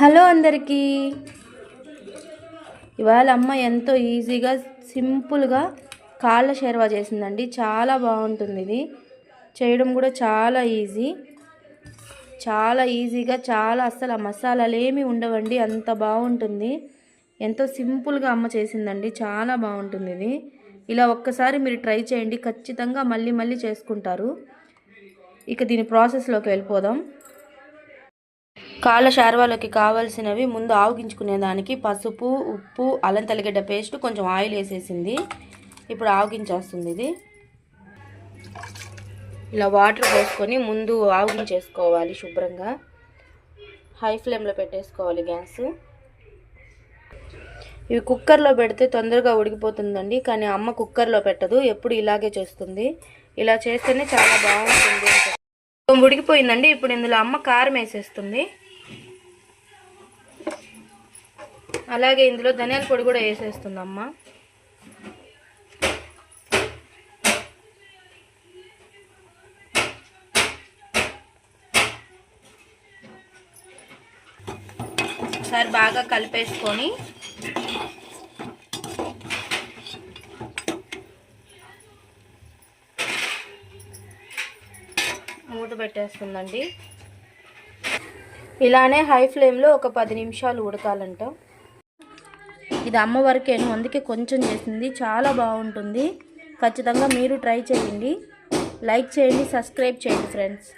Hello అందరికీ. ఇవాళ అమ్మ ఎంతో ఈజీగా సింపుల్గా కాళ్ళ షేర్వా చేసిందండి. చాలా బాగుంటుంది ఇది. చేయడం కూడా చాలా ఈజీ. చాలా ఈజీగా చాలా అస్సలు ఆ మసాలాలు ఉండవండి. అంత బాగుంటుంది. ఎంతో సింపుల్గా అమ్మ చేసిందండి. చాలా బాగుంటుంది ఇది. ఇలా ఒక్కసారి మీరు ట్రై చేయండి. ఖచ్చితంగా మళ్ళీ మళ్ళీ చేసుకుంటారు. ఇక దీని ప్రాసెస్లోకి వెళ్ళిపోదాం. కాళ్ళ షార్వాలోకి కావాల్సినవి ముందు ఆవగించుకునే దానికి పసుపు ఉప్పు అల్లం తల్లిగడ్డ పేస్ట్ కొంచెం ఆయిల్ వేసేసింది. ఇప్పుడు ఆవగించేస్తుంది ఇది. ఇలా వాటర్ పోసుకొని ముందు ఆవగించేసుకోవాలి శుభ్రంగా. హై ఫ్లేమ్లో పెట్టేసుకోవాలి గ్యాస్. ఇవి కుక్కర్లో పెడితే తొందరగా ఉడికిపోతుందండి కానీ అమ్మ కుక్కర్లో పెట్టదు ఎప్పుడు ఇలాగే చేస్తుంది. ఇలా చేస్తేనే చాలా బాగుంటుంది. ఉడికిపోయిందండి ఇప్పుడు ఇందులో అమ్మ కారం వేసేస్తుంది. అలాగే ఇందులో ధనియాల పొడి కూడా వేసేస్తుందమ్మ. ఒకసారి బాగా కలిపేసుకొని మూత పెట్టేస్తుందండి. ఇలానే హై ఫ్లేమ్లో ఒక పది నిమిషాలు ఉడకాలంట. ఇది అమ్మ వరకేను అందుకే కొంచెం చేసింది. చాలా బాగుంటుంది. ఖచ్చితంగా మీరు ట్రై చేయండి. లైక్ చేయండి సబ్స్క్రైబ్ చేయండి ఫ్రెండ్స్.